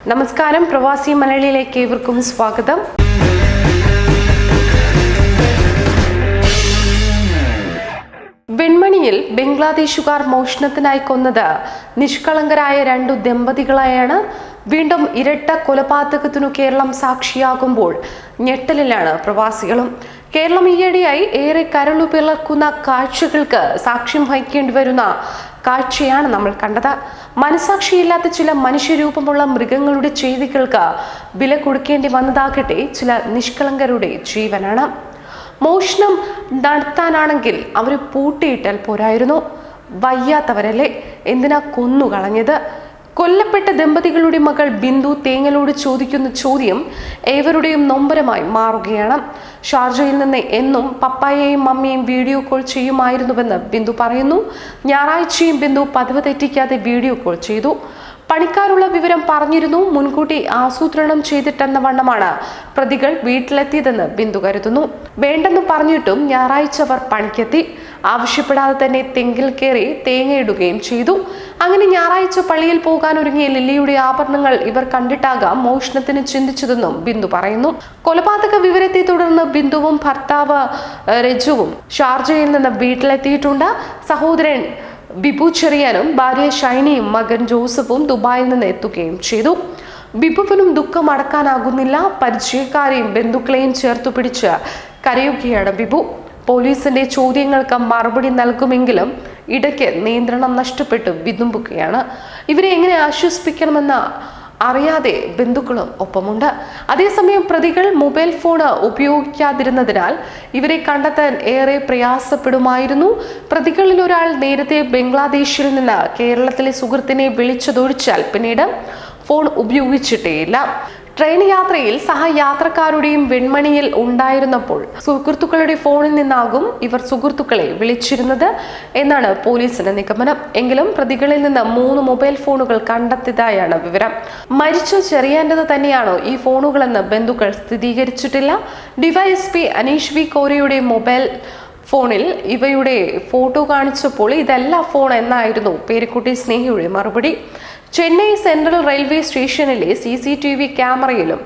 നമസ്കാരം. പ്രവാസി മലയാളിയിലേക്ക് ഏവർക്കും സ്വാഗതം. വെൺമണിയിൽ ബംഗ്ലാദേശുകാർ മോഷണത്തിനായി കൊന്നത് നിഷ്കളങ്കരായ രണ്ടു ദമ്പതികളെയാണ് വീണ്ടും ഇരട്ട കൊലപാതകത്തിനു കേരളം സാക്ഷിയാകുമ്പോൾ ഞെട്ടലിലാണ് പ്രവാസികളും. കേരളം ഈയിടെയായി ഏറെ കരളു പിളർക്കുന്ന കാഴ്ചകൾക്ക് സാക്ഷ്യം വഹിക്കേണ്ടി വരുന്ന കാഴ്ചയാണ് നമ്മൾ കണ്ടത്. മനസാക്ഷിയില്ലാത്ത ചില മനുഷ്യരൂപമുള്ള മൃഗങ്ങളുടെ ചെയ്തികൾക്ക് വില കൊടുക്കേണ്ടി വന്നതാകട്ടെ ചില നിഷ്കളങ്കരുടെ ജീവനാണ്. മോഷണം നടത്താനാണെങ്കിൽ അവർ പൂട്ടിയിട്ടാൽ പോരായിരുന്നു. വയ്യാത്തവരല്ലേ? എന്തിനാ കൊന്നുകളഞ്ഞത് കൊല്ലപ്പെട്ട ദമ്പതികളുടെ മകൾ ബിന്ദു തേങ്ങലോട് ചോദിക്കുന്ന ചോദ്യം ഏവരുടെയും നൊമ്പരമായി മാറുകയാണ്. ഷാർജയിൽ നിന്ന് എന്നും പപ്പായെയും മമ്മിയും വീഡിയോ കോൾ ചെയ്യുമായിരുന്നുവെന്ന് ബിന്ദു പറയുന്നു. ഞായറാഴ്ചയും ബിന്ദു പതിവ് തെറ്റിക്കാതെ വീഡിയോ കോൾ ചെയ്തു. പണിക്കാരുള്ള വിവരം പറഞ്ഞിരുന്നു. മുൻകൂട്ടി ആസൂത്രണം ചെയ്തിട്ടെന്ന വണ്ണമാണ് പ്രതികൾ വീട്ടിലെത്തിയതെന്ന് ബിന്ദു കരുതുന്നു. വേണ്ടെന്ന് പറഞ്ഞിട്ടും ഞായറാഴ്ച അവർ പണിക്കെത്തി. ആവശ്യപ്പെടാതെ തന്നെ തെങ്കിൽ കയറി തേങ്ങയിടുകയും ചെയ്തു. അങ്ങനെ ഞായറാഴ്ച പള്ളിയിൽ പോകാൻ ഒരുങ്ങിയ ലില്ലിയുടെ ആഭരണങ്ങൾ ഇവർ കണ്ടിട്ടാകാം മോഷണത്തിന് ചിന്തിച്ചതെന്നും ബിന്ദു പറയുന്നു. കൊലപാതക വിവരത്തെ തുടർന്ന് ബിന്ദുവും ഭർത്താവ് രജുവും ഷാർജയിൽ നിന്ന് വീട്ടിലെത്തിയിട്ടുണ്ട്. സഹോദരൻ ബിബു ചെറിയാനും ഭാര്യ ഷൈനിയും മകൻ ജോസഫും ദുബായിൽ നിന്ന് എത്തുകയും ചെയ്തു. ബിബുവിനും ദുഃഖം അടക്കാനാകുന്നില്ല. പരിചയക്കാരെയും ബന്ധുക്കളെയും ചേർത്തു പിടിച്ച് കരയുകയാണ് ബിബു. പോലീസിന്റെ ചോദ്യങ്ങൾക്ക് മറുപടി നൽകുമെങ്കിലും ഇടയ്ക്ക് നിയന്ത്രണം നഷ്ടപ്പെട്ട് വിതുമ്പുകയാണ്. ഇവരെ എങ്ങനെ ആശ്വസിപ്പിക്കണമെന്ന് അറിയാതെ ബന്ധുക്കളും ഒപ്പമുണ്ട്. അതേസമയം പ്രതികൾ മൊബൈൽ ഫോൺ ഉപയോഗിക്കാതിരുന്നതിനാൽ ഇവരെ കണ്ടെത്താൻ ഏറെ പ്രയാസപ്പെടുമായിരുന്നു. പ്രതികളിൽ ഒരാൾ നേരത്തെ ബംഗ്ലാദേശിൽ നിന്ന് കേരളത്തിലെ സുഹൃത്തിനെ വിളിച്ചതൊഴിച്ചാൽ പിന്നീട് ഫോൺ ഉപയോഗിച്ചിട്ടേയില്ല. ട്രെയിൻ യാത്രയിൽ സഹയാത്രക്കാരുടെയും വെൺമണിയിൽ ഉണ്ടായിരുന്നപ്പോൾ സുഹൃത്തുക്കളുടെ ഫോണിൽ നിന്നാകും ഇവർ സുഹൃത്തുക്കളെ വിളിച്ചിരുന്നത് എന്നാണ് പോലീസിന്റെ നിഗമനം. എങ്കിലും പ്രതികളിൽ നിന്ന് മൂന്ന് മൊബൈൽ ഫോണുകൾ കണ്ടെത്തിയതായാണ് വിവരം. മരിച്ച ചെറിയാന്റെത് തന്നെയാണോ ഈ ഫോണുകളെന്ന് ബന്ധുക്കൾ സ്ഥിരീകരിച്ചിട്ടില്ല. ഡിവൈഎസ്പി അനീഷ് വി കോരയുടെ മൊബൈൽ ഫോണിൽ ഇവയുടെ ഫോട്ടോ കാണിച്ചപ്പോൾ ഇതല്ല ഫോൺ എന്നായിരുന്നു പേരിക്കുട്ടി സ്നേഹിയുടെ മറുപടി. ചെന്നൈ സെൻട്രൽ റെയിൽവേ സ്റ്റേഷനിലെ സി സി ടി വി ക്യാമറയിലും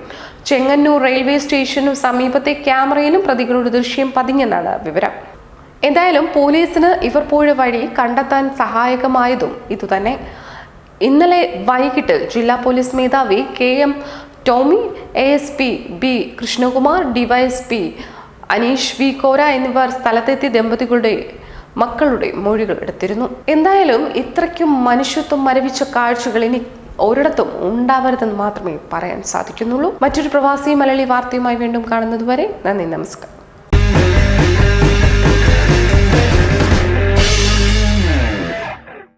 ചെങ്ങന്നൂർ റെയിൽവേ സ്റ്റേഷനും സമീപത്തെ ക്യാമറയിലും പ്രതികളുടെ ദൃശ്യം പതിഞ്ഞെന്നാണ് വിവരം. എന്തായാലും പോലീസിന് ഇവർ പോയ വഴി കണ്ടെത്താൻ സഹായകമായതും ഇതുതന്നെ. ഇന്നലെ വൈകിട്ട് ജില്ലാ പോലീസ് മേധാവി K M Tomy A S P B Krishnakumar DYSP Aneesh V Kora എന്നിവർ സ്ഥലത്തെത്തിയ ദമ്പതികളുടെ മക്കളുടെ മൊഴികൾ എടുത്തിരുന്നു. എന്തായാലും ഇത്രയ്ക്കും മനുഷ്യത്വം മരവിച്ച കാഴ്ചകൾ ഇനി ഒരിടത്തും ഉണ്ടാവരുതെന്ന് മാത്രമേ പറയാൻ സാധിക്കുന്നുള്ളൂ. മറ്റൊരു പ്രവാസി മലയാളി വാർത്തയുമായി വീണ്ടും കാണുന്നതുവരെ നന്ദി നമസ്കാരം.